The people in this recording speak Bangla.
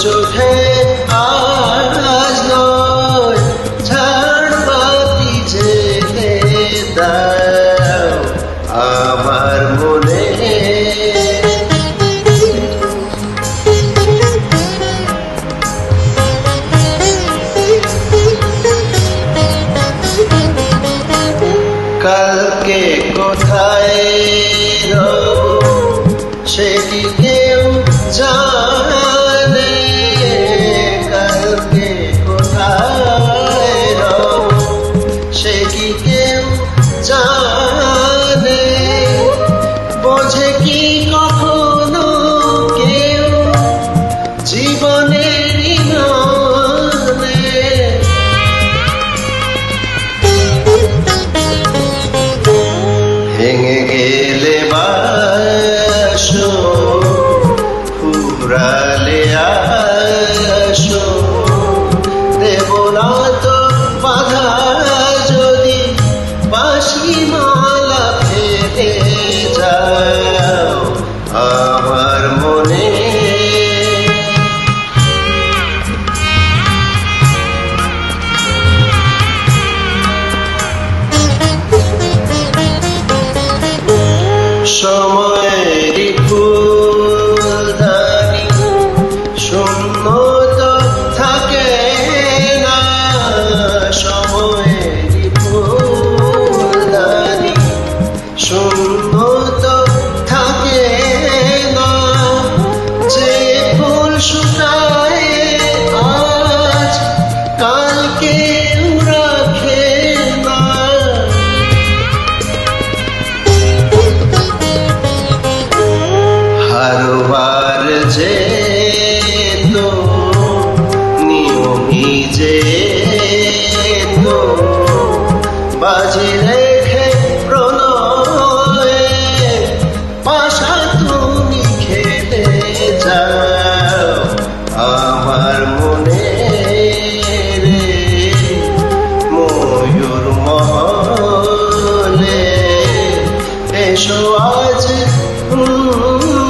চোখে আজ নয়। ঝাড়বাতি জেলে দাও আমার মনে। কালকে কোথায় সেটি কেউ জানে জানে। বোঝে কি কখনো কেউ জীবনের মানে ভেঙে গেলে বাসো ফুরালে আসো সময়েরই ফুলদানি শূন্য বাজি রেখে প্রণয়ে, পাশা তুমি খেলে যাও আমার মনে রে, ময়ূর মহলে এসো আজ উম